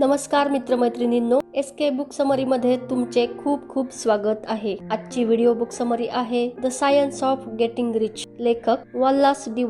नमस्कार मित्रमैत्रिणींनो S K book summary मध्ये तुमचे खूप खूप स्वागत आहे. आजची व्हिडिओ बुक समरी आहे the science of getting rich लेखक वल्लास डी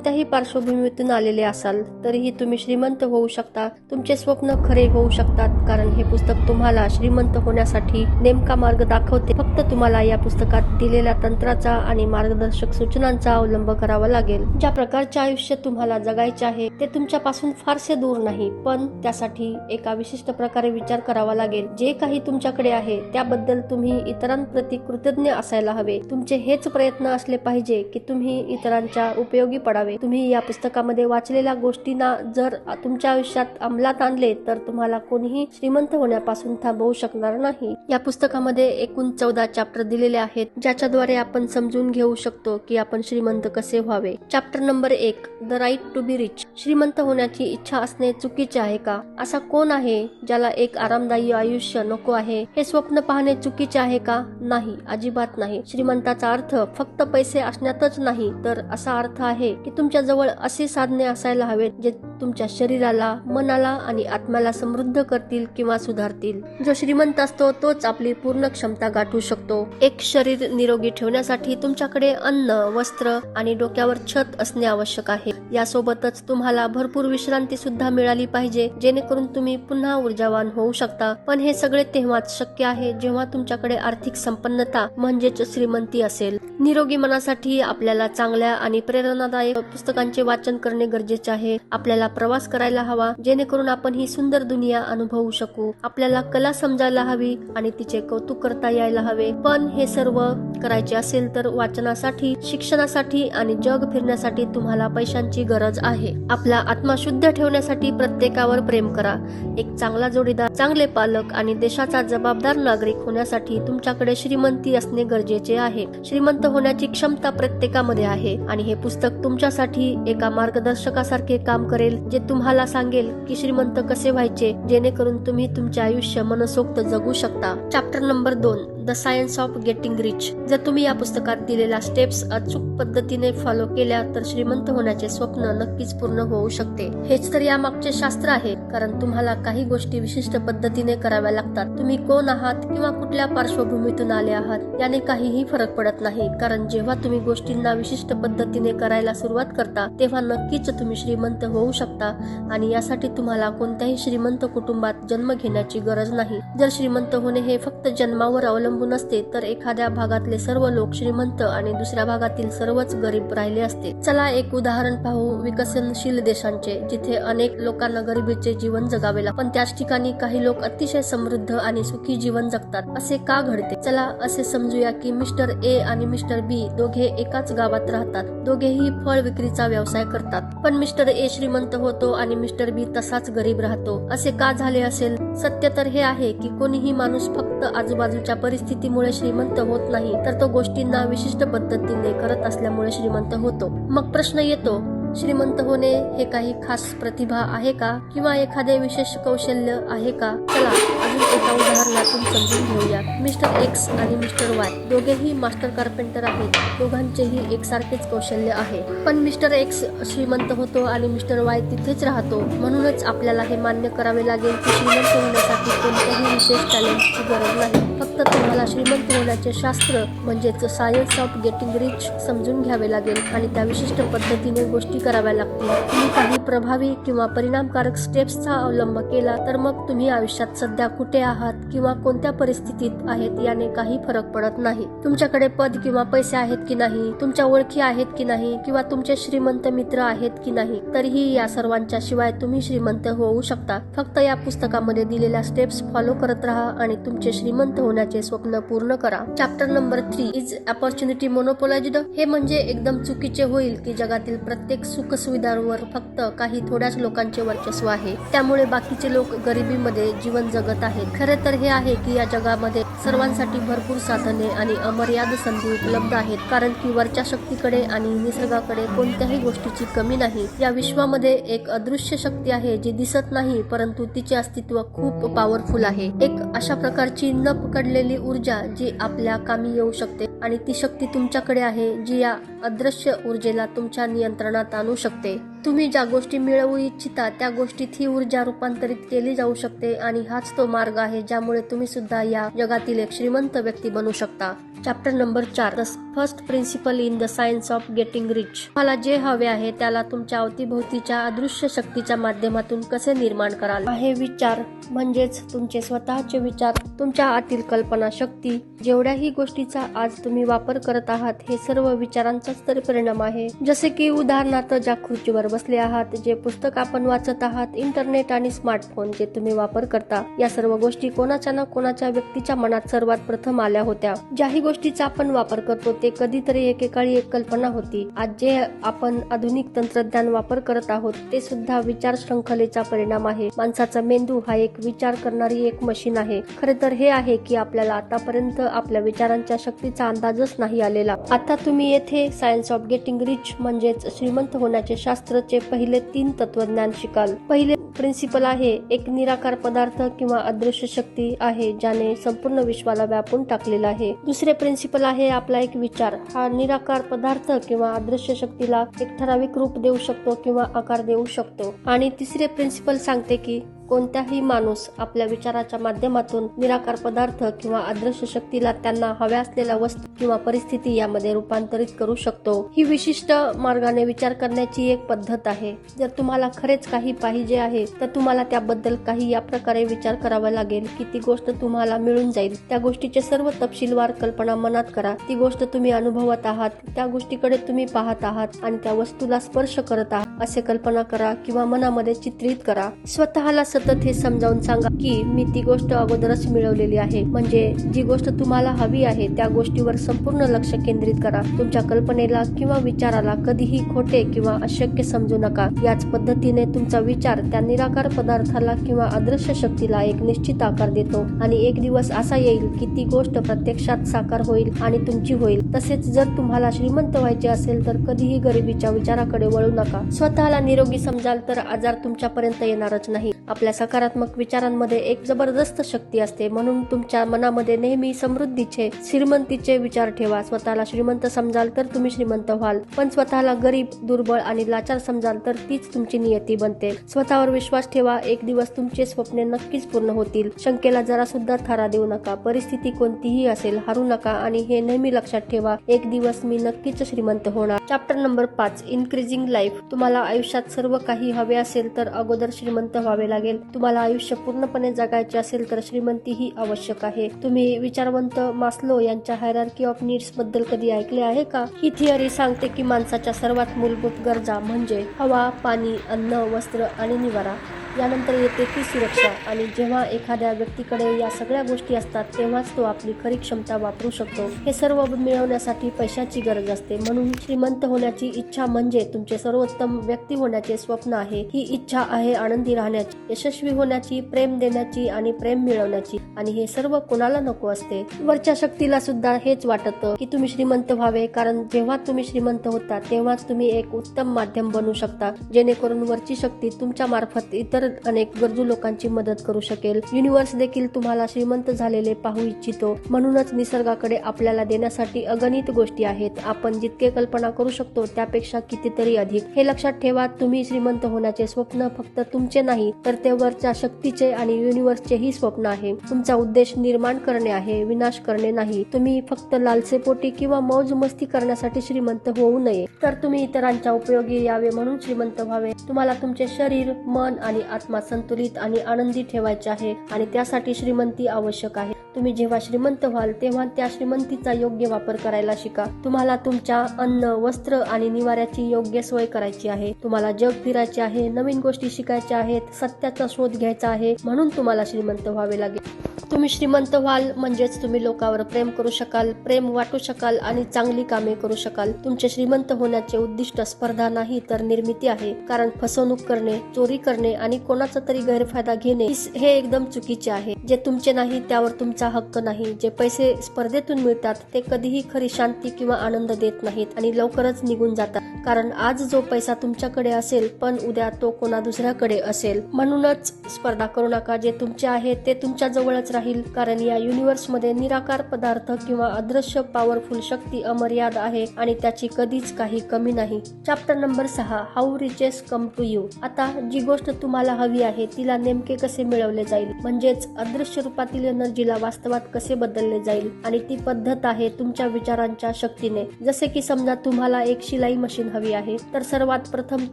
कोणत्याही पार्श्वभूमीतून आलेले असाल तरीही तुम्ही श्रीमंत होऊ शकता. तुमचे स्वप्न खरे होऊ शकतात कारण हे पुस्तक तुम्हाला श्रीमंत होण्यासाठी नेमका मार्ग दाखवते. फक्त तुम्हाला या पुस्तकात दिलेल्या तंत्राचा आणि मार्गदर्शक सूचनांचा अवलंब करावा लागेल. ज्या प्रकारचे आयुष्य तुम्हाला जगायचे आहे ते तुमच्यापासून फारसे दूर नाही पण त्यासाठी एका विशिष्ट प्रकारे विचार करावा लागेल. जे काही तुमच्याकडे आहे त्याबद्दल तुम्ही इतरांप्रती कृतज्ञ असायला हवे. तुमचे हेच प्रयत्न असले पाहिजे की तुम्ही इतरांच्या उपयोगी पडावे. तुम्ही या पुस्तकामध्ये वाचलेल्या गोष्टींना जर तुमच्या आयुष्यात अंमलात आणले तर तुम्हाला कोणीही श्रीमंत होण्यापासून थांबवू शकणार नाही. या पुस्तकामध्ये एकूण चौदा चॅप्टर दिलेले आहेत ज्याच्याद्वारे आपण समजून घेऊ शकतो की आपण श्रीमंत कसे व्हावे. चॅप्टर नंबर एक the right to be rich श्रीमंत होण्याची इच्छा असणे चुकीचे आहे का? असा कोण आहे ज्याला एक आरामदायी आयुष्य नको आहे? हे स्वप्न पाहणे चुकीचे आहे का? नाही अजिबात नाही. श्रीमंताचा अर्थ फक्त पैसे असण्यातच नाही तर असा अर्थ आहे की तुमच्या जवळ असे साधने असायला हवेत जे तुमच्या शरीराला मनाला आणि आत्म्याला समृद्ध करतील किंवा सुधारतील. जो श्रीमंत असतो तोच आपली पूर्ण क्षमता गाठू शकतो. एक शरीर निरोगी ठेवण्यासाठी तुमच्याकडे अन्न वस्त्र आणि डोक्यावर छत असणे आवश्यक आहे. यासोबतच तुम्हाला भरपूर विश्रांती सुद्धा मिळाली पाहिजे जेणेकरून तुम्ही पुन्हा ऊर्जावान होऊ शकता. पण हे सगळे तेव्हाच शक्य आहे जेव्हा तुमच्याकडे आर्थिक संपन्नता म्हणजेच श्रीमंती असेल. निरोगी मनासाठी आपल्याला चांगल्या आणि प्रेरणादायक पुस्तकांचे वाचन करणे गरजेचे आहे. आपल्याला प्रवास करायला हवा जेणेकरून आपण ही सुंदर दुनिया अनुभवू शकू. आपल्याला कला समजायला हवी आणि तिचे कौतुक करता यायला हवे. पण हे सर्व करायचे असेल तर वाचनासाठी शिक्षणासाठी आणि जग फिरण्यासाठी तुम्हाला पैशांची गरज आहे. आपला आत्मा शुद्ध ठेवण्यासाठी प्रत्येकावर प्रेम करा. एक चांगला जोडीदार चांगले पालक आणि देशाचा जबाबदार नागरिक होण्यासाठी तुमच्याकडे श्रीमंती असणे गरजेचे आहे. श्रीमंत होण्याची क्षमता प्रत्येकामध्ये आहे आणि हे पुस्तक तुमच्यासाठी एका मार्गदर्शकासारखे काम करेल जे तुम्हाला सांगेल की श्रीमंत कसे व्हायचे जेणेकरून तुम्ही तुमचे आयुष्य मनसोक्त जगू शकता. चॅप्टर नंबर दोन. The science of getting rich जर तुम्ही या पुस्तकात दिलेल्या स्टेप्स अचूक पद्धतीने फॉलो केल्या तर श्रीमंत होण्याचे स्वप्न नक्कीच पूर्ण होऊ शकते. हेच तर यामागचे शास्त्र आहे कारण तुम्हाला काही गोष्टी विशिष्ट पद्धतीने कराव्या लागतात. तुम्ही कोण आहात किंवा कुठल्या पार्श्वभूमीतून आले आहात याने काहीही फरक पडत नाही. कारण जेव्हा तुम्ही गोष्टींना विशिष्ट पद्धतीने करायला सुरुवात करता तेव्हा नक्कीच तुम्ही श्रीमंत होऊ शकता आणि यासाठी तुम्हाला कोणत्याही श्रीमंत कुटुंबात जन्म घेण्याची गरज नाही. जर श्रीमंत होणे हे फक्त जन्मावर अवलंबून अवलंबून असते तर एखाद्या भागातले सर्व लोक श्रीमंत आणि दुसऱ्या भागातील सर्वच गरीब राहिले असते. चला एक उदाहरण पाहू विकसनशील देशांचे जिथे अनेक लोकांना गरिबीचे जीवन जगावे लागते. पण त्याच ठिकाणी काही लोक अतिशय समृद्ध आणि सुखी जीवन जगतात. असे का घडते? चला असे समजूया की मिस्टर ए आणि मिस्टर बी दोघे एकाच गावात राहतात. दोघेही फळ विक्रीचा व्यवसाय करतात. पण मिस्टर ए श्रीमंत होतो आणि मिस्टर बी तसाच गरीब राहतो. असे का झाले असेल? सत्य तर हे आहे की कोणीही माणूस फक्त आजूबाजूच्या परिस्थिती परिस्थितीमुळे श्रीमंत होत नाही तर तो गोष्टींना विशिष्ट पद्धतीने करत असल्यामुळे श्रीमंत होतो. मग प्रश्न येतो श्रीमंत होणे हे काही खास प्रतिभा आहे का? किंवा एखादे विशेष कौशल्य आहे का? चला अजून एका उदाहरणातून समजून घेऊया. मिस्टर एक्स आणि मिस्टर वाय दोघेही मास्टर कार्पेंटर आहेत. दोघांचेही एकसारखेच कौशल्य आहे. पण मिस्टर एक्स श्रीमंत होतो आणि मिस्टर वाय तिथेच राहतो. म्हणूनच आपल्याला हे मान्य करावे लागेल की श्रीमंत होण्यासाठी कोणत्याही विशेष टॅलेंटची गरज नाही. फक्त तुम्हाला श्रीमंत होण्याचे शास्त्र म्हणजेच सायन्स ऑफ गेटिंग रिच समजून घ्यावे लागेल आणि त्या विशिष्ट पद्धतीने गोष्टी कराव्या लागतील. तुम्ही काही प्रभावी किंवा परिणामकारक स्टेप्सचा अवलंब केला तर मग तुम्ही आयुष्यात सध्या कुठे आहात किंवा कोणत्या परिस्थितीत आहेत याने काही फरक पडत नाही. तुमच्याकडे पद किंवा पैसे आहेत की नाही तुमच्या ओळखी आहेत की नाही किंवा तुमचे श्रीमंत मित्र आहेत की नाही तरीही या सर्वांच्या शिवाय तुम्ही श्रीमंत होऊ शकता. फक्त या पुस्तकामध्ये दिलेल्या स्टेप्स फॉलो करत राहा आणि तुमचे श्रीमंत होण्याचे स्वप्न पूर्ण करा. Chapter number three is opportunity monopolised हे म्हणजे एकदम चुकीचे होईल की जगातील प्रत्येक सुख सुविधांवर फक्त काही थोड्याच लोकांचे वर्चस्व आहे. त्यामुळे बाकीचे लोक गरिबीमध्ये जीवन जगत आहेत. खरे तर हे आहे की या जगामध्ये सर्वांसाठी भरपूर साधने आणि अमर्याद संधी उपलब्ध आहेत. कारण की वरच्या शक्तीकडे आणि निसर्गाकडे कोणत्याही गोष्टीची कमी नाही. या विश्वामध्ये एक अदृश्य शक्ती आहे जी दिसत नाही परंतु तिचे अस्तित्व खूप पॉवरफुल आहे. एक अशा प्रकारची न पकडलेली ऊर्जा जी आपल्या कामी येऊ शकते आणि ती शक्ती तुमच्याकडे आहे जी या अदृश्य ऊर्जेला तुमच्या नियंत्रणात आणू शकते. तुम्ही ज्या गोष्टी मिळवू इच्छिता त्या गोष्टीत ही ऊर्जा रूपांतरित केली जाऊ शकते आणि हाच तो मार्ग आहे ज्यामुळे तुम्ही सुद्धा या जगातील एक श्रीमंत व्यक्ती बनू शकता. चॅप्टर नंबर चार. The first principle in the science of getting rich तुम्हाला जे हवे आहे त्याला तुमच्या अवतीभोवतीच्या अदृश्य शक्तीच्या माध्यमातून कसे निर्माण कराल? हे विचार म्हणजेच तुमचे स्वतःचे विचार तुमच्या आतील कल्पना शक्ती. जेवढ्याही गोष्टीचा आज तुम्ही वापर करत आहात हे सर्व विचारांचाच तर परिणाम आहे. जसे की उदाहरणार्थ ज्या खुर्चीवर बसले आहात जे पुस्तक आपण वाचत आहात इंटरनेट आणि स्मार्टफोन जे तुम्ही वापर करता या सर्व गोष्टी कोणाच्या ना कोणाच्या व्यक्तीच्या मनात सर्वात प्रथम आल्या होत्या. ज्याही गोष्टीचा आपण वापर करतो ते कधीतरी एकेकाळी एक कल्पना होती. आज जे आपण आधुनिक तंत्रज्ञान वापर करत आहोत ते सुद्धा विचार श्रृंखलेचा परिणाम आहे. माणसाचा मेंदू हा एक विचार करणारी एक मशीन आहे. खरे तर हे आहे की आपल्याला आतापर्यंत आपल्या विचारांच्या शक्तीचा अंदाजच नाही आलेला. आता तुम्ही येथे सायन्स ऑफ गेटिंग रिच म्हणजेच श्रीमंत होण्याचे शास्त्र शास्त्राचे पहिले तीन तत्वज्ञान शिकाल. पहिले प्रिन्सिपल आहे एक निराकार पदार्थ किंवा अदृश्य शक्ती आहे ज्याने संपूर्ण विश्वाला व्यापून टाकलेला आहे. दुसरे प्रिन्सिपल आहे आपला एक विचार. हा निराकार पदार्थ किंवा अदृश्य शक्तीला एक ठराविक रूप देऊ शकतो किंवा आकार देऊ शकतो. आणि तिसरे प्रिन्सिपल सांगते की कोणताही माणूस आपल्या विचाराच्या माध्यमातून निराकार पदार्थ किंवा अदृश्य शक्तीला त्यांना हव्या असलेल्या वस्तू किंवा परिस्थिती यामध्ये रूपांतरित करू शकतो. ही विशिष्ट मार्गाने विचार करण्याची एक पद्धत आहे. जर तुम्हाला खरेच काही पाहिजे आहे तर तुम्हाला त्याबद्दल काही या प्रकारे विचार करावा लागेल की ती गोष्ट तुम्हाला मिळून जाईल. त्या गोष्टीचे सर्व तपशीलवार कल्पना मनात करा. ती गोष्ट तुम्ही अनुभवत आहात त्या गोष्टीकडे तुम्ही पाहत आहात आणि त्या वस्तूला स्पर्श करत आहात. असे कल्पना करा किंवा मनामध्ये चित्रित करा. स्वतःला सतत हे समजावून सांगा की मी ती गोष्ट अगोदरच मिळवलेली आहे. म्हणजे जी गोष्ट तुम्हाला हवी आहे त्या गोष्टीवर संपूर्ण लक्ष केंद्रित करा. तुमच्या कल्पनेला किंवा विचाराला कधीही खोटे किंवा अशक्य समजू नका. याच पद्धतीने तुमचा विचार त्या निराकार पदार्थाला किंवा अदृश्य शक्तीला एक निश्चित आकार देतो. आणि एक दिवस असा येईल की ती गोष्ट प्रत्यक्षात साकार होईल आणि तुमची होईल. तसेच जर तुम्हाला श्रीमंत व्हायचे असेल तर कधीही गरिबीच्या विचाराकडे वळू नका. स्वतःला निरोगी समजाल तर आजार तुमच्यापर्यंत येणारच नाही. आपल्या सकारात्मक विचारांमध्ये एक जबरदस्त शक्ती असते. म्हणून तुमच्या मनामध्ये नेहमी समृद्धीचे श्रीमंतीचे विचार ठेवा. स्वतःला श्रीमंत समजाल तर तुम्ही श्रीमंत व्हाल. पण स्वतःला गरीब दुर्बळ आणि लाचार समजाल तर तीच तुमची नियती बनते. स्वतःवर विश्वास ठेवा. एक दिवस तुमचे स्वप्ने नक्कीच पूर्ण होतील. शंकेला जरा सुद्धा थारा देऊ नका. परिस्थिती कोणतीही असेल हारू नका आणि हे नेहमी लक्षात ठेवा. एक दिवस मी नक्कीच श्रीमंत होणार. चॅप्टर नंबर पाच इन्क्रीजिंग लाईफ तुम्हाला आयुष्यात सर्व काही हवे असेल तर अगोदर श्रीमंत व्हावे लागेल. तुम्हाला आयुष्य पूर्णपणे जगायचे असेल तर श्रीमंती ही आवश्यक आहे. तुम्ही विचारवंत मास्लो यांच्या हायरार्की ऑफ नीड्सबद्दल कधी ऐकले आहे का? ही थिअरी सांगते की माणसाच्या सर्वात मूलभूत गरजा म्हणजे हवा पाणी अन्न वस्त्र आणि निवारा. यानंतर येते ती सुरक्षा. आणि जेव्हा एखाद्या व्यक्तीकडे या सगळ्या गोष्टी असतात तेव्हाच तो आपली खरी क्षमता वापरू शकतो. हे सर्व मिळवण्यासाठी पैशाची गरज असते. म्हणून श्रीमंत होण्याची इच्छा म्हणजे तुमचे सर्वोत्तम व्यक्ती होण्याचे स्वप्न आहे. ही इच्छा आहे आनंदी राहण्याची यशस्वी होण्याची प्रेम देण्याची आणि प्रेम मिळवण्याची. आणि हे सर्व कोणाला नको असते? वरच्या शक्तीला सुद्धा हेच वाटत की तुम्ही श्रीमंत व्हावे. कारण जेव्हा तुम्ही श्रीमंत होता तेव्हाच तुम्ही एक उत्तम माध्यम बनू शकता. जेणेकरून वरची शक्ती तुमच्या मार्फत इतर अनेक गरजू लोकांची मदत करू शकेल. युनिव्हर्स देखील तुम्हाला श्रीमंत झालेले पाहू इच्छितो. म्हणूनच निसर्गाकडे आपल्याला देण्यासाठी अगणित गोष्टी आहेत. आपण जितके कल्पना करू शकतो त्यापेक्षा कितीतरी अधिक. हे लक्षात ठेवा तुम्ही श्रीमंत होण्याचे स्वप्न फक्त तुमचे नाही तर ते वरच्या शक्तीचे आणि युनिव्हर्सचेही स्वप्न आहे. तुमचा उद्देश निर्माण करणे आहे विनाश करणे नाही. तुम्ही फक्त लालसेपोटी किंवा मौज मस्ती करण्यासाठी श्रीमंत होऊ नये. तर तुम्ही इतरांच्या उपयोगी यावे म्हणून श्रीमंत व्हावे. तुम्हाला तुमचे शरीर मन आणि आत्मा संतुलित आणि आनंदी ठेवायचे आहे आणि त्यासाठी श्रीमंती आवश्यक आहे. तुम्ही जेव्हा श्रीमंत व्हाल तेव्हा त्या श्रीमंतीचा योग्य वापर करायला शिका. तुम्हाला तुमच्या अन्न वस्त्र आणि निवाऱ्याची योग्य सोय करायची आहे. तुम्हाला जग फिरायचे आहे नवीन गोष्टी शिकायच्या आहेत सत्याचा शोध घ्यायचा आहे म्हणून तुम्हाला श्रीमंत व्हावे लागेल. तुम्ही श्रीमंत व्हाल म्हणजेच तुम्ही लोकांवर प्रेम करू शकाल प्रेम वाटू शकाल आणि चांगली कामे करू शकाल. तुमचे श्रीमंत होण्याचे उद्दिष्ट स्पर्धा नाही तर निर्मिती आहे. कारण फसवणूक करणे चोरी करणे आणि कोणाचा तरी गैरफायदा घेणे हे एकदम चुकीचे आहे. जे तुमचे नाही त्यावर तुमचे हक्क नाही जे पैसे स्पर्धेतून मिळतात ते कधीही खरी शांती किंवा आनंद देत नाहीत आणि लवकरच निघून जातात. कारण आज जो पैसा तुमच्याकडे असेल पण उद्या तो कोणा दुसऱ्याकडे असेल. म्हणूनच स्पर्धा करू नका जे तुमचे आहे ते तुमच्या जवळच राहील. कारण या युनिव्हर्समध्ये निराकार पदार्थ किंवा अदृश्य पॉवरफुल शक्ती अमर्याद आहे आणि त्याची कधीच काही कमी नाही. चॅप्टर नंबर सहा how riches come to you आता जी गोष्ट तुम्हाला हवी आहे तिला नेमके कसे मिळवले जाईल? म्हणजेच अदृश्य रूपातील एनर्जीला वास्तवात कसे बदलले जाईल? आणि ती पद्धत आहे तुमच्या विचारांच्या शक्तीने. जसे की समजा तुम्हाला एक शिलाई मशीन हवी आहे तर सर्वात प्रथम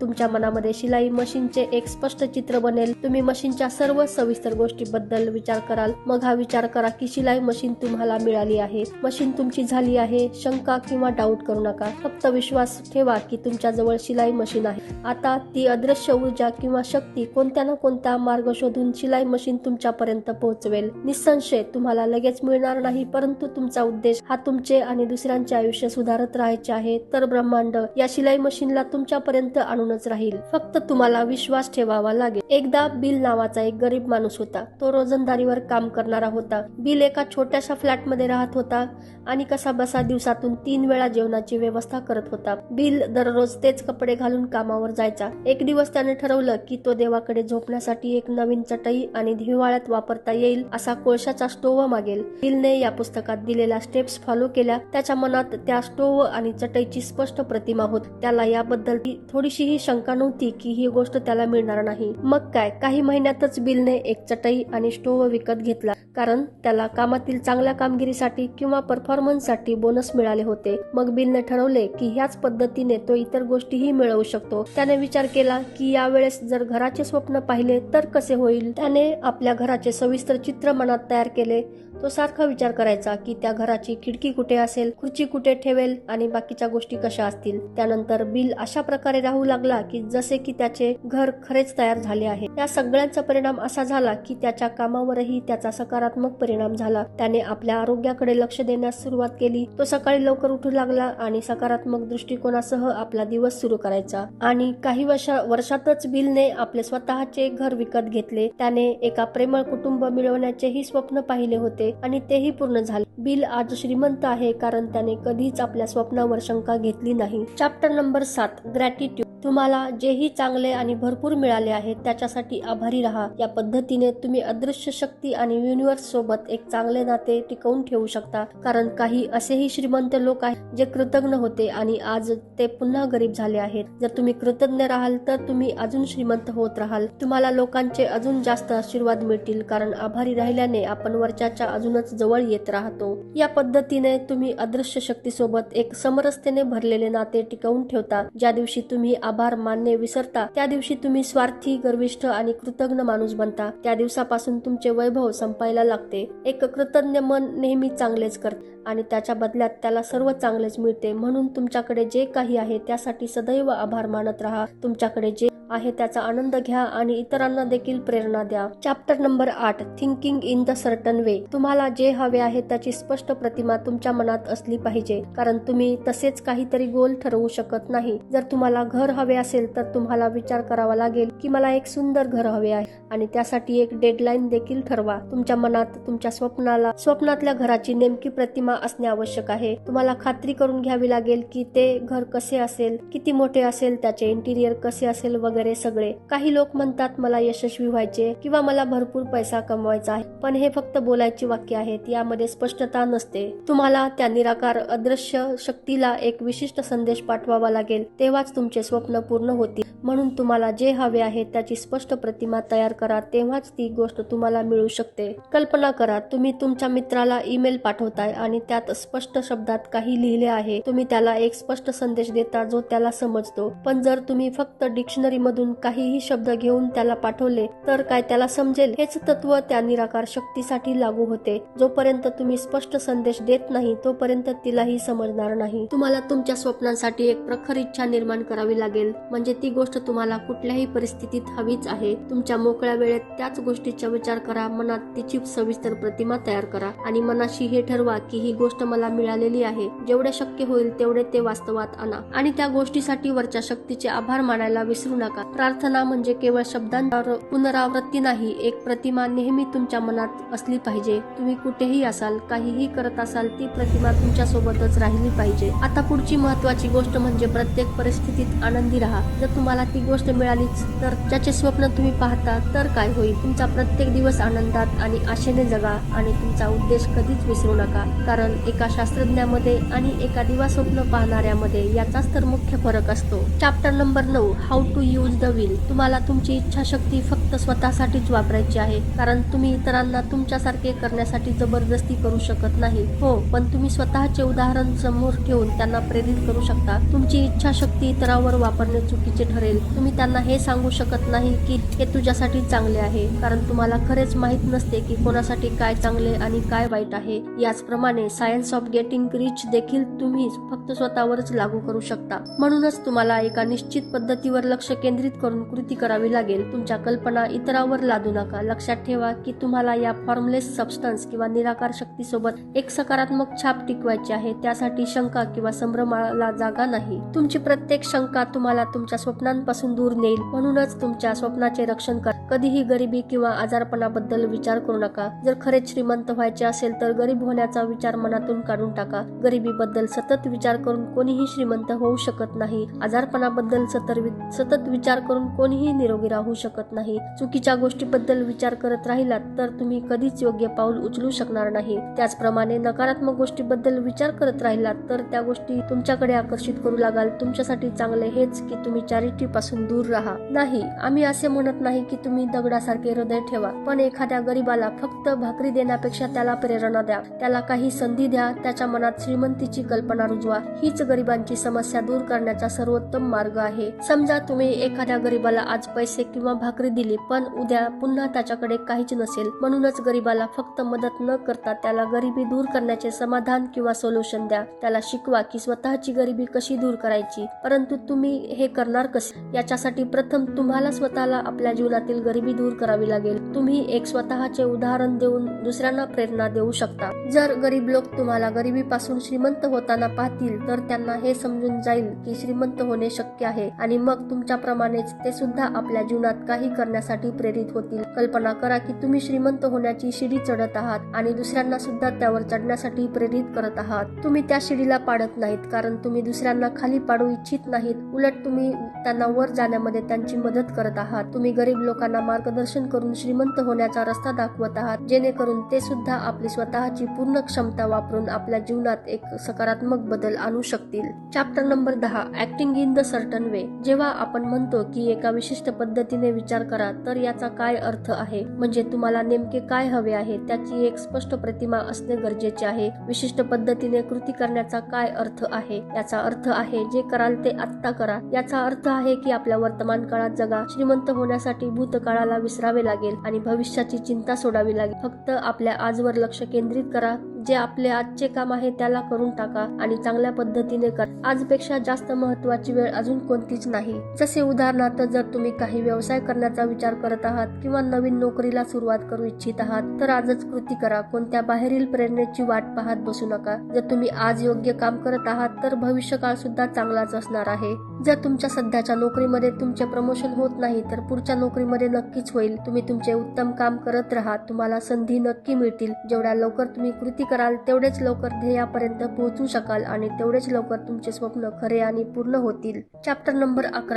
तुमच्या मनामध्ये शिलाई मशीनचे एक स्पष्ट चित्र बनेल. तुम्ही मशीनच्या सर्व सविस्तर गोष्टीबद्दल विचार कराल. मग हा विचार करा की शिलाई मशीन तुम्हाला मिळाली आहे. मशीन तुमची झाली आहे. शंका किंवा डाऊट करू नका. फक्त विश्वास ठेवा की तुमच्या जवळ शिलाई मशीन आहे. आता ती अदृश्य ऊर्जा किंवा शक्ती कोणत्या ना कोणता मार्ग शोधून शिलाई मशीन तुमच्यापर्यंत पोहोचवेल. निसंशय तुम्हाला लगेच मिळणार नाही परंतु तुमचा उद्देश हा तुमचे आणि दुसऱ्यांचे आयुष्य सुधारत राहायचे आहे. तर ब्रह्मांड या शिलाई मशीनला तुमच्यापर्यंत आणूनच राहील. फक्त तुम्हाला विश्वास ठेवावा लागेल. एकदा बिल नावाचा एक गरीब माणूस होता. तो रोजंदारीवर काम करणारा होता. बिल एका छोट्याशा फ्लॅटमध्ये राहत होता आणि कसा बसा दिवसातून तीन वेळा जेवणाची व्यवस्था करत होता. बिल दररोज तेच कपडे घालून कामावर जायचा. एक दिवस त्याने ठरवलं की तो देवाकडे झोपण्यासाठी एक नवीन चटई आणि हिवाळ्यात वापरता येईल असा कोळशाचा स्टोव मागेल. बिलने या पुस्तकात दिलेल्या स्टेप्स फॉलो केल्या. त्याच्या मनात त्या स्टोव आणि चटईची स्पष्ट प्रतिमा होत. त्याला याबद्दल थोडीशीही शंका नव्हती की ही गोष्ट त्याला मिळणार नाही. मग काय? काही महिन्यातच बिलने एक चटई आणि स्टोव विकत घेतला. कारण त्याला कामातील चांगल्या कामगिरीसाठी किंवा परफॉर्मन्ससाठी बोनस मिळाले होते. मग बिलने ठरवले की ह्याच पद्धतीने तो इतर गोष्टीही मिळवू शकतो. त्याने विचार केला की यावेळेस जर घराचे स्वप्न पाहिले तर कसे होईल? त्याने आपल्या घराचे सविस्तर चित्र मनात तयार केले. तो सारखा विचार करायचा की त्या घराची खिडकी कुठे असेल खुर्ची कुठे ठेवेल आणि बाकीच्या गोष्टी कशा असतील. त्यानंतर बिल अशा प्रकारे राहू लागला की जसे की त्याचे घर खरेच तयार झाले आहे. या सगळ्यांचा परिणाम असा झाला की त्याच्या कामावरही त्याचा सकारात्मक परिणाम झाला. त्याने आपल्या आरोग्याकडे लक्ष देण्यास सुरुवात केली. तो सकाळी लवकर उठू लागला आणि सकारात्मक दृष्टिकोनासह आपला दिवस सुरू करायचा. आणि काही वर्षा वर्षातच बिलने आपले स्वतःचे घर विकत घेतले. त्याने एका प्रेमळ कुटुंब मिळवण्याचेही स्वप्न पाहिले होते. आणि तेही पूर्ण झाले. बिल आज श्रीमंत आहे कारण त्याने कधीच आपल्या स्वप्नावर शंका घेतली नाही. चॅप्टर नंबर सात ग्रॅटिट्यूड तुम्हाला जेही चांगले आणि भरपूर मिळाले आहे त्याच्यासाठी आभारी राहा. या पद्धतीने तुम्ही अदृश्य शक्ती आणि युनिव्हर्स सोबत एक चांगले नाते टिकवून ठेवू शकता. कारण काही असेही श्रीमंत लोक आहेत जे कृतज्ञ होते आणि आज ते पुन्हा गरीब झाले आहेत. जर तुम्ही कृतज्ञ राहाल तर तुम्ही अजून श्रीमंत होत राहाल. तुम्हाला लोकांचे अजून जास्त आशीर्वाद मिळतील कारण आभारी राहिल्याने आपण वरच्याच्या अजूनच जवळ येत राहतो. या पद्धतीने तुम्ही अदृश्य शक्तीसोबत एक समरसतेने भरलेले नाते टिकवून ठेवता. ज्या दिवशी तुम्ही आभार मानणे विसरता त्या दिवशी तुम्ही स्वार्थी गर्विष्ठ आणि कृतज्ञ माणूस बनता. त्या दिवसापासून तुमचे वैभव संपायला लागते. एक कृतज्ञ मन नेहमी चांगलेच करते आणि त्याच्या बदल्यात त्याला सर्व चांगलेच मिळते. म्हणून तुमच्याकडे जे काही आहे त्यासाठी सदैव आभार मानत राहा. तुमच्याकडे जे आहे त्याचा आनंद घ्या आणि इतरांना देखील प्रेरणा द्या. चॅप्टर नंबर आठ thinking in the certain way तुम्हाला जे हवे आहे त्याची स्पष्ट प्रतिमा तुमच्या मनात असली पाहिजे कारण तुम्ही तसेच काहीतरी गोल ठरवू शकत नाही. जर तुम्हाला घर हवे असेल तर तुम्हाला विचार करावा लागेल की मला एक सुंदर घर हवे आहे आणि त्यासाठी एक डेडलाईन देखील ठरवा. तुमच्या मनात तुमच्या स्वप्नाला स्वप्नातल्या घराची नेमकी प्रतिमा असणे आवश्यक आहे. तुम्हाला खात्री करून घ्यावी लागेल की ते घर कसे असेल किती मोठे असेल त्याचे इंटिरियर कसे असेल वगैरे. सगळे. काही लोक म्हणतात मला यशस्वी व्हायचे किंवा मला भरपूर पैसा कमवायचा आहे. पण हे फक्त बोलायची वाक्य आहेत यामध्ये स्पष्टता नसते. तुम्हाला त्या निराकार अदृश्य शक्तीला एक विशिष्ट संदेश पाठवावा लागेल तेव्हाच तुमचे स्वप्न पूर्ण होतील. म्हणून तुम्हाला जे हवे आहे त्याची स्पष्ट प्रतिमा तयार करा तेव्हाच ती गोष्ट तुम्हाला मिळू शकते. कल्पना करा तुम्ही तुमच्या मित्राला ईमेल पाठवताय आणि त्यात स्पष्ट शब्दात काही लिहिले आहे. तुम्ही त्याला एक स्पष्ट संदेश देता जो त्याला समजतो. पण जर तुम्ही फक्त डिक्शनरी मधून काहीही शब्द घेऊन त्याला पाठवले तर काय त्याला समजेल हेच तत्व त्या निराकार शक्तीसाठी लागू होते. जोपर्यंत तुम्ही स्पष्ट संदेश देत नाही तोपर्यंत तिलाही समजणार नाही. तुम्हाला तुमच्या स्वप्नांसाठी एक प्रखर इच्छा निर्माण करावी लागेल. म्हणजे ती गोष्ट तुम्हाला कुठल्याही परिस्थितीत हवीच आहे. तुमच्या मोकळ्या वेळेत त्याच गोष्टीचा विचार करा. मनात तिची सविस्तर प्रतिमा तयार करा. आणि मनाशी हे ठरवा की ही गोष्ट मला मिळालेली आहे. जेवढे शक्य होईल तेवढे ते वास्तवात आणा. आणि त्या गोष्टीसाठी वरच्या शक्तीचे आभार मानायला विसरू नका. प्रार्थना म्हणजे केवळ शब्दांवर पुनरावृत्ती नाही एक प्रतिमा नेहमी तुमच्या मनात असली पाहिजे. तुम्ही कुठेही असाल काहीही करत असाल ती प्रतिमा तुमच्या सोबतच राहिली पाहिजे. आता पुढची महत्वाची गोष्ट म्हणजे प्रत्येक परिस्थितीत आनंदी राहा. जर तुम्हाला ती गोष्ट मिळालीच तर ज्याचे स्वप्न तुम्ही पाहता तर काय होईल? तुमचा प्रत्येक दिवस आनंदात आणि आशेने जगा आणि तुमचा उद्देश कधीच विसरू नका. कारण एका शास्त्रज्ञामध्ये आणि एका दिवा स्वप्न पाहणाऱ्यामध्ये याचाच तर मुख्य फरक असतो. चॅप्टर नंबर नऊ how to use the will तुम्हाला तुमची इच्छाशक्ती फक्त स्वतःसाठीच वापरायची आहे. कारण तुम्ही इतरांना तुमच्यासारखे करण्यासाठी जबरदस्ती करू शकत नाही. हो पण तुम्ही स्वतःचे उदाहरण समोर ठेवून त्यांना प्रेरित करू शकता. तुमची इच्छाशक्ती इतरांवर वापरणे चुकीचे ठरेल. तुम्ही त्यांना हे सांगू शकत नाही की हे तुझ्यासाठी चांगले आहे. कारण तुम्हाला खरेच माहीत नसते की कोणासाठी काय चांगले आणि काय वाईट आहे. याचप्रमाणे सायन्स ऑफ गेटिंग रिच देखील तुम्ही फक्त स्वतःवरच लागू करू शकता. म्हणूनच तुम्हाला एका निश्चित पद्धतीवर लक्ष केंद्रित करून कृती करावी लागेल. तुमच्या कल्पना इतरांवर लादू नका. लक्षात ठेवा की तुम्हाला या फॉर्मलेस सबस्टन्स किंवा निराकार शक्तीसोबत एक सकारात्मक छाप टिकवायची आहे. त्यासाठी शंका किंवा संभ्रमाला जागा नाही. तुमची प्रत्येक शंका तुम्हाला तुमच्या स्वप्नांपासून दूर नेईल. म्हणूनच तुमच्या स्वप्नाचे रक्षण करा. कधीही गरिबी किंवा आजारपणाबद्दल विचार करू नका. जर खरेच श्रीमंत व्हायचे असेल तर गरीब होण्याचा विचार मनातून काढून टाका. गरिबीबद्दल सतत विचार करून कोणीही श्रीमंत होऊ शकत नाही. आजारपणाबद्दल सतत सतत विचार करून कोणीही निरोगी राहू शकत नाही. चुकीच्या गोष्टीबद्दल विचार करत राहिलात तर तुम्ही कधीच योग्य पाऊल उचलू शकणार नाही. त्याचप्रमाणे नकारात्मक गोष्टीबद्दल विचार करत राहिलात तर त्या गोष्टी तुमच्याकडे आकर्षित करू लागाल. तुमच्यासाठी चांगले हेच की तुम्ही चॅरिटी पासून दूर राहा. नाही आम्ही असे म्हणत नाही की तुम्ही दगडासारखे हृदय ठेवा पण एखाद्या गरीबाला फक्त भाकरी देण्यापेक्षा त्याला प्रेरणा द्या. त्याला काही संधी द्या त्याच्या मनात श्रीमंतीची कल्पना रुजवा. हीच गरिबांची समस्या दूर करण्याचा सर्वोत्तम मार्ग आहे. समजा तुम्ही एखाद्या गरीबाला आज पैसे किंवा भाकरी दिली पण उद्या पुन्हा त्याच्याकडे काहीच नसेल. म्हणूनच गरीबाला फक्त मदत न करता त्याला गरिबी दूर करण्याचे समाधान किंवा सोल्युशन द्या. त्याला शिकवा की स्वतःची गरिबी कशी दूर करायची? परंतु तुम्ही हे करणार कसे? याच्यासाठी प्रथम तुम्हाला स्वतःला आपल्या जीवनातील गरिबी दूर करावी लागेल. तुम्ही एक स्वतःचे उदाहरण देऊन दुसऱ्यांना प्रेरणा देऊ शकता. जर गरीब लोक तुम्हाला गरिबीपासून श्रीमंत होताना पाहतील तर त्यांना हे समजून जाईल की श्रीमंत होणे शक्य आहे. आणि मग तुमच्या त्याप्रमाणेच ते सुद्धा आपल्या जीवनात काही करण्यासाठी प्रेरित होतील. कल्पना करा की तुम्ही श्रीमंत होण्याची शिडी चढत आहात आणि दुसऱ्यांना सुद्धा त्यावर चढण्यासाठी प्रेरित करत आहात. तुम्ही त्या शिडीला पाडत नाहीत कारण तुम्ही दुसऱ्यांना खाली पाडू इच्छित नाहीत. उलट तुम्ही त्यांना वर जाण्यामध्ये त्यांची मदत करत आहात. तुम्ही गरीब लोकांना मार्गदर्शन करून श्रीमंत होण्याचा रस्ता दाखवत आहात. जेणेकरून ते सुद्धा आपली स्वतःची पूर्ण क्षमता वापरून आपल्या जीवनात एक सकारात्मक बदल आणू शकतील. चॅप्टर नंबर दहा. Acting in the certain way जेव्हा आपण म्हणतो की एका विशिष्ट पद्धतीने विचार करा तर याचा काय अर्थ आहे? म्हणजे तुम्हाला नेमके काय हवे आहे? त्याची एक स्पष्ट प्रतिमा असणे गरजेचे आहे. विशिष्ट पद्धतीने कृती करण्याचा काय अर्थ आहे? याचा अर्थ आहे जे कराल ते आत्ता करा. याचा अर्थ आहे की आपल्या वर्तमान काळात जगा. श्रीमंत होण्यासाठी भूतकाळाला विसरावे लागेल आणि भविष्याची चिंता सोडावी लागेल. फक्त आपल्या आजवर लक्ष केंद्रित करा. जे आपले आजचे काम आहे त्याला करून टाका आणि चांगल्या पद्धतीने कर. आजपेक्षा जास्त महत्वाची वेळ अजून कोणतीच नाही. जसे उदाहरणार्थ जर तुम्ही काही व्यवसाय करण्याचा विचार करत आहात किंवा नवीन नोकरीला सुरुवात करू इच्छित आहात तर आजच कृती करा. कोणत्या बाहेरील प्रेरणेची वाट पाहत बसू नका. जर तुम्ही आज योग्य काम करत आहात तर भविष्यकाळ सुद्धा चांगलाच असणार आहे. जर तुमच्या सध्याच्या नोकरीमध्ये तुमचे प्रमोशन होत नाही तर पुढच्या नोकरीमध्ये नक्कीच होईल. तुम्ही तुमचे उत्तम काम करत राहा. तुम्हाला संधी नक्की मिळतील. जेवढ्या लवकर तुम्ही कृती करा कराल तेवढेच लवकर ध्येयापर्यंत पोहोचू शकाल आणि तेवढेच लवकर तुमचे स्वप्न खरे आणि पूर्ण होतील. चॅप्टर नंबर अकरा.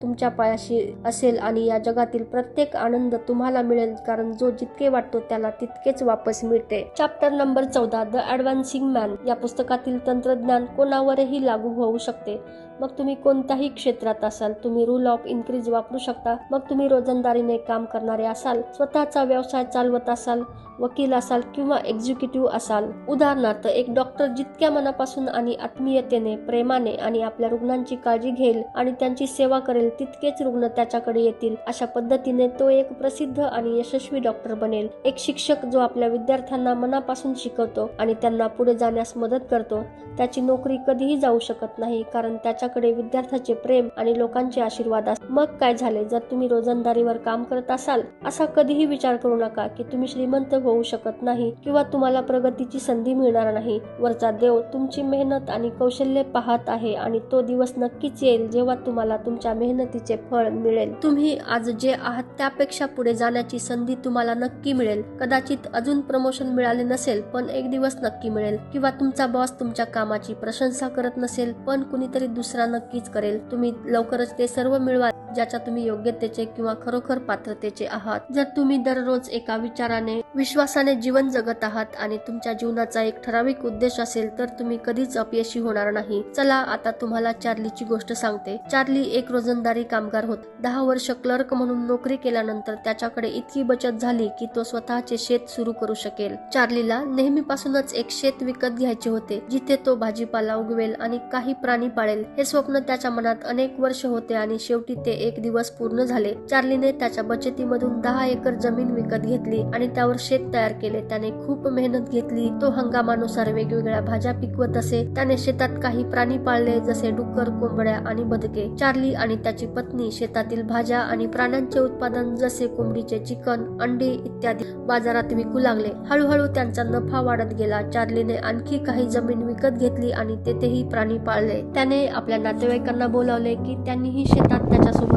तुमच्या पायाशी असेल आणि या जगातील प्रत्येक आनंद तुम्हाला मिळेल कारण जो जितके वाटतो त्याला तितकेच वापस मिळते. चॅप्टर नंबर चौदा द ॲडव्हान्सिंग मॅन या पुस्तकातील तंत्रज्ञान कोणावरही लागू होऊ शकते. मग तुम्ही कोणत्याही क्षेत्रात असाल तुम्ही रूल ऑफ इन्क्रीज वापरू शकता. मग तुम्ही रोजंदारीने काम करणारे असाल स्वतःचा व्यवसाय चालवत असाल वकील असाल किंवा एक्झिक्युटिव्ह असाल. उदाहरणार्थ एक डॉक्टर जितक्या मनापासून आणि आत्मीयतेने प्रेमाने आणि आपल्या रुग्णांची काळजी घेईल आणि त्यांची सेवा करेल तितकेच रुग्ण त्याच्याकडे येतील. अशा पद्धतीने तो एक प्रसिद्ध आणि यशस्वी डॉक्टर बनेल. एक शिक्षक जो आपल्या विद्यार्थ्यांना मनापासून शिकवतो आणि त्यांना पुढे जाण्यास मदत करतो. त्याची नोकरी कधीही जाऊ शकत नाही कारण त्याच्या तुमच्याकडे विद्यार्थ्याचे प्रेम आणि लोकांचे आशीर्वाद असतात मग काय झाले? जर तुम्ही रोजंदारीवर काम करत असाल असा कधीही विचार करू नका की तुम्ही श्रीमंत होऊ शकत नाही किंवा तुम्हाला प्रगतीची संधी मिळणार नाही. वरचा देव तुमची मेहनत आणि कौशल्य पाहत आहे आणि तो दिवस नक्कीच येईल जेव्हा तुम्हाला तुमच्या मेहनतीचे फळ मिळेल. तुम्ही आज जे आहात त्यापेक्षा पुढे जाण्याची संधी तुम्हाला नक्की मिळेल. कदाचित अजून प्रमोशन मिळाले नसेल पण एक दिवस नक्की मिळेल. किंवा तुमचा बॉस तुमच्या कामाची प्रशंसा करत नसेल पण कुणीतरी दुसरा दुसरा नक्कीच करेल. तुम्ही लवकरच ते सर्व मिळवा. ज्याच्या तुम्ही योग्यतेचे किंवा खरोखर पात्रतेचे आहात. जर तुम्ही दररोज एका विचाराने विश्वासाने जीवन जगत आहात आणि तुमच्या जीवनाचा एक ठराविक उद्देश असेल तर तुम्ही कधीच अपयशी होणार नाही. चला आता तुम्हाला चार्लीची गोष्ट सांगते. चार्ली एक रोजंदारी कामगार होत. दहा वर्ष क्लर्क म्हणून नोकरी केल्यानंतर त्याच्याकडे इतकी बचत झाली की तो स्वतःचे शेत सुरू करू शकेल. चार्लीला नेहमीपासूनच एक शेत विकत घ्यायचे होते जिथे तो भाजीपाला उगवेल आणि काही प्राणी पाळेल. हे स्वप्न त्याच्या मनात अनेक वर्ष होते आणि शेवटी ते एक दिवस पूर्ण झाले. चार्लीने त्याच्या बचतीमधून दहा एकर जमीन विकत घेतली आणि त्यावर शेत तयार केले. त्याने खूप मेहनत घेतली. तो हंगामानुसार वेगवेगळ्या भाज्या पिकवत असे. त्याने शेतात काही प्राणी पाळले जसे डुक्कर कोंबड्या आणि बदके. चार्ली आणि त्याची पत्नी शेतातील भाज्या आणि प्राण्यांचे उत्पादन जसे कोंबडीचे चिकन अंडी इत्यादी बाजारात विकू लागले. हळूहळू त्यांचा नफा वाढत गेला. चार्लीने आणखी काही जमीन विकत घेतली आणि तेथेही प्राणी पाळले. त्याने आपल्या नातेवाईकांना बोलावले की त्यांनीही शेतात त्याच्यासोबत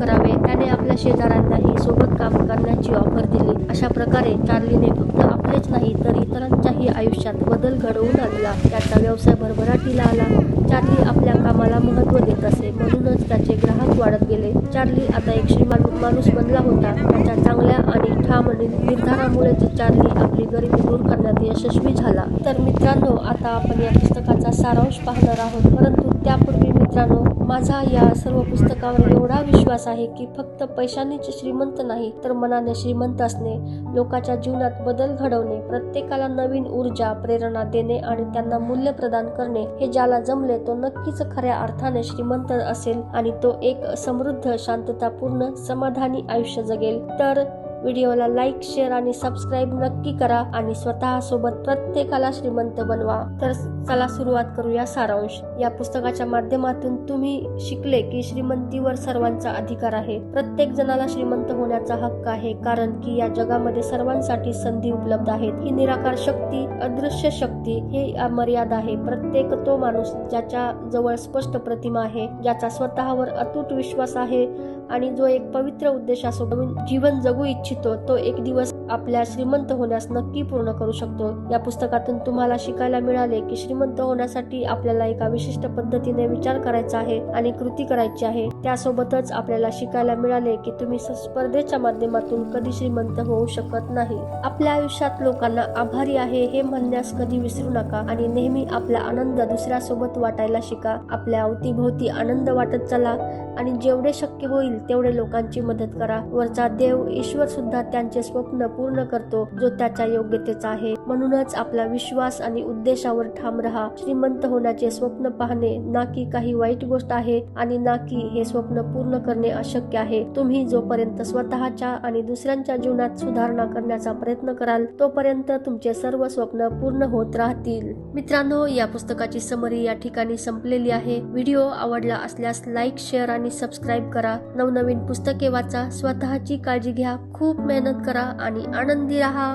करावे. त्याने आपल्या शेजाऱ्यांनाही सोबत काम करण्याची ऑफर दिली. अशा प्रकारे चार्लीने फक्त आपलेच नाही तर इतरांच्याही आयुष्यात बदल घडवून आणला. त्याचा व्यवसाय भरभराटीला आला. चार्ली आपल्या कामाला महत्त्व देत असे. म्हणूनच त्याचे ग्राहक वाढत गेले. चार्ली आता एक श्रीमान माणूस बनला होता. त्याच्या चांगल्या आणि ठाम निर्धारामुळे चार्ली आपली गरिबी दूर करण्यात यशस्वी झाला. तर मित्रांनो आता आपण या पुस्तकाचा सारांश पाहणार आहोत. परंतु त्यापूर्वी मित्रांनो माझा या सर्व पुस्तकावर एवढा विश्वास आहे की फक्त पैशानेच श्रीमंत नाही तर मनाने श्रीमंत असणे लोकांच्या जीवनात बदल घडवणे प्रत्येकाला नवीन ऊर्जा प्रेरणा देणे आणि त्यांना मूल्य प्रदान करणे हे ज्याला जमले तो नक्कीच खऱ्या अर्थाने श्रीमंत असेल आणि तो एक समृद्ध शांततापूर्ण समाधानी आयुष्य जगेल. तर व्हिडिओला लाईक शेअर आणि सबस्क्राईब नक्की करा आणि स्वतःसोबत प्रत्येकाला श्रीमंत बनवा. तर चला सुरुवात करूया सारांश. या पुस्तकाच्या माध्यमातून तुम्ही शिकले की श्रीमंतीवर सर्वांचा अधिकार आहे. प्रत्येक जणाला श्रीमंत होण्याचा हक्क आहे कारण की या जगामध्ये सर्वांसाठी संधी उपलब्ध आहेत. ही निराकार शक्ती अदृश्य शक्ती हे अमर्याद आहे. प्रत्येक तो माणूस ज्याच्या जवळ स्पष्ट प्रतिमा आहे ज्याचा स्वतःवर अतूट विश्वास आहे आणि जो एक पवित्र उद्देशासोबत जीवन जगू इच्छितो. तो एक दिवस आपल्या श्रीमंत होण्यास नक्की पूर्ण करू शकतो. या पुस्तकातून तुम्हाला शिकायला मिळाले की श्रीमंत होण्यासाठी आपल्याला एका विशिष्ट पद्धतीने विचार करायचा आहे आणि कृती करायची आहे. त्यासोबतच आपल्याला शिकायला मिळाले की तुम्ही स्पर्धेच्या माध्यमातून कधी श्रीमंत होऊ शकत नाही. आपल्या आयुष्यात लोकांना आभारी आहे हे म्हणण्यास कधी विसरू नका आणि नेहमी आपला आनंद दुसऱ्यासोबत वाटायला शिका. आपल्या अवतीभोवती आनंद वाटत चला आणि जेवढे शक्य होईल तेवढे लोकांची मदत करा. वरचा देव ईश्वर सुद्धा त्यांचे स्वप्न पूर्ण करतो जो त्याच्या योग्यतेचा आहे. म्हणूनच आपला विश्वास आणि उद्देशावर ठाम राहा. श्रीमंत होण्याचे स्वप्न पाहणे ना की काही वाईट गोष्ट आहे आणि ना की हे स्वप्न पूर्ण करणे अशक्य आहे. तुम्ही जोपर्यंत स्वतःच्या आणि दुसऱ्यांच्या जीवनात सुधारणा करण्याचा प्रयत्न कराल तोपर्यंत तुमचे सर्व स्वप्न पूर्ण होत राहतील. मित्रांनो या पुस्तकाची समरी या ठिकाणी संपलेली आहे. व्हिडिओ आवडला असल्यास लाईक शेअर आणि सबस्क्राईब करा. नवनवीन पुस्तके वाचा. स्वतःची काळजी घ्या. खूप खूप मेहनत करा आणि आनंदी राहा.